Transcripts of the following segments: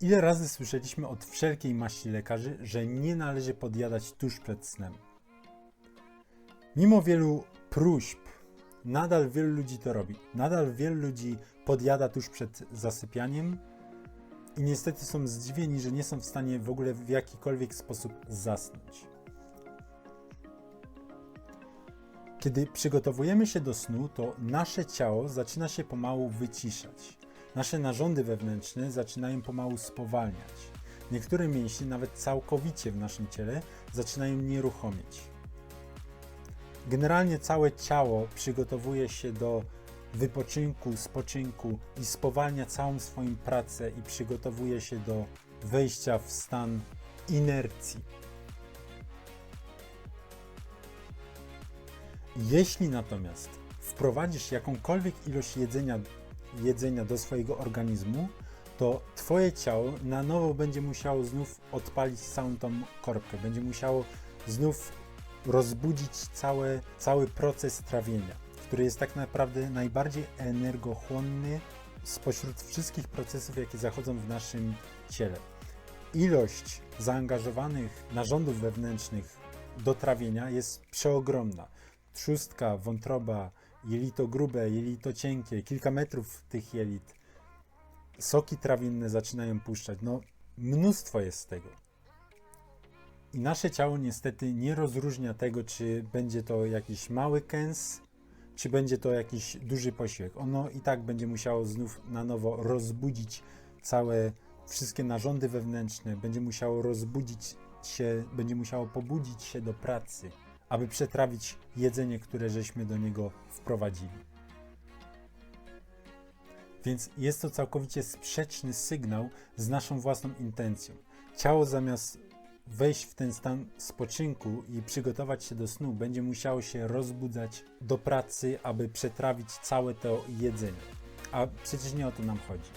Ile razy słyszeliśmy od wszelkiej maści lekarzy, że nie należy podjadać tuż przed snem? Mimo wielu próśb, nadal wielu ludzi to robi. Nadal wielu ludzi podjada tuż przed zasypianiem i niestety są zdziwieni, że nie są w stanie w ogóle w jakikolwiek sposób zasnąć. Kiedy przygotowujemy się do snu, to nasze ciało zaczyna się pomału wyciszać. Nasze narządy wewnętrzne zaczynają pomału spowalniać. Niektóre mięśnie, nawet całkowicie w naszym ciele, zaczynają nieruchomieć. Generalnie całe ciało przygotowuje się do wypoczynku, spoczynku i spowalnia całą swoją pracę i przygotowuje się do wejścia w stan inercji. Jeśli natomiast wprowadzisz jakąkolwiek ilość jedzenia, jedzenia do swojego organizmu, to Twoje ciało na nowo będzie musiało znów odpalić całą tą korbkę, będzie musiało znów rozbudzić całe, cały proces trawienia, który jest tak naprawdę najbardziej energochłonny spośród wszystkich procesów, jakie zachodzą w naszym ciele. Ilość zaangażowanych narządów wewnętrznych do trawienia jest przeogromna. Trzustka, wątroba, jelito grube, jelito cienkie, kilka metrów tych jelit, soki trawienne zaczynają puszczać. No, mnóstwo jest tego. I nasze ciało niestety nie rozróżnia tego, czy będzie to jakiś mały kęs, czy będzie to jakiś duży posiłek. Ono i tak będzie musiało znów na nowo rozbudzić całe, wszystkie narządy wewnętrzne, będzie musiało rozbudzić się, będzie musiało pobudzić się do pracy, aby przetrawić jedzenie, które żeśmy do niego wprowadzili. Więc jest to całkowicie sprzeczny sygnał z naszą własną intencją. Ciało zamiast wejść w ten stan spoczynku i przygotować się do snu, będzie musiało się rozbudzać do pracy, aby przetrawić całe to jedzenie. A przecież nie o to nam chodzi.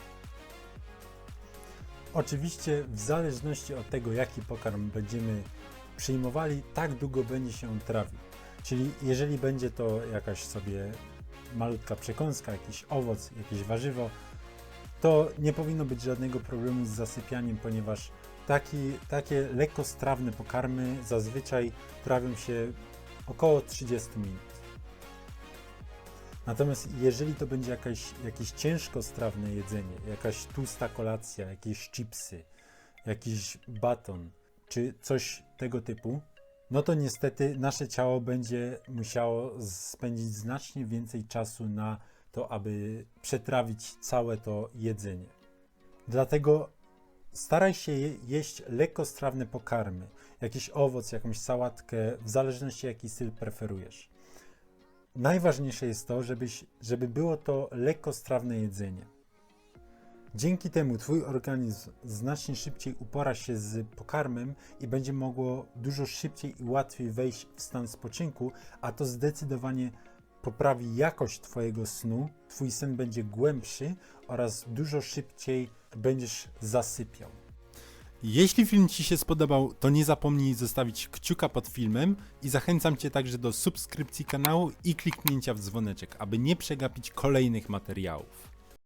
Oczywiście, w zależności od tego, jaki pokarm będziemy przyjmowali, tak długo będzie się on trawił. Czyli jeżeli będzie to jakaś sobie malutka przekąska, jakiś owoc, jakieś warzywo, to nie powinno być żadnego problemu z zasypianiem, ponieważ taki, takie lekkostrawne pokarmy zazwyczaj trawią się około 30 minut. Natomiast jeżeli to będzie jakaś, jakieś ciężkostrawne jedzenie, jakaś tłusta kolacja, jakieś chipsy, jakiś baton, czy coś tego typu, no to niestety nasze ciało będzie musiało spędzić znacznie więcej czasu na to, aby przetrawić całe to jedzenie. Dlatego staraj się je- jeść lekkostrawne pokarmy, jakiś owoc, jakąś sałatkę, w zależności jaki styl preferujesz. Najważniejsze jest to, żebyś, żeby było to lekkostrawne jedzenie. Dzięki temu Twój organizm znacznie szybciej upora się z pokarmem i będzie mogło dużo szybciej i łatwiej wejść w stan spoczynku, a to zdecydowanie poprawi jakość Twojego snu, Twój sen będzie głębszy oraz dużo szybciej będziesz zasypiał. Jeśli film Ci się spodobał, to nie zapomnij zostawić kciuka pod filmem i zachęcam Cię także do subskrypcji kanału i kliknięcia w dzwoneczek, aby nie przegapić kolejnych materiałów.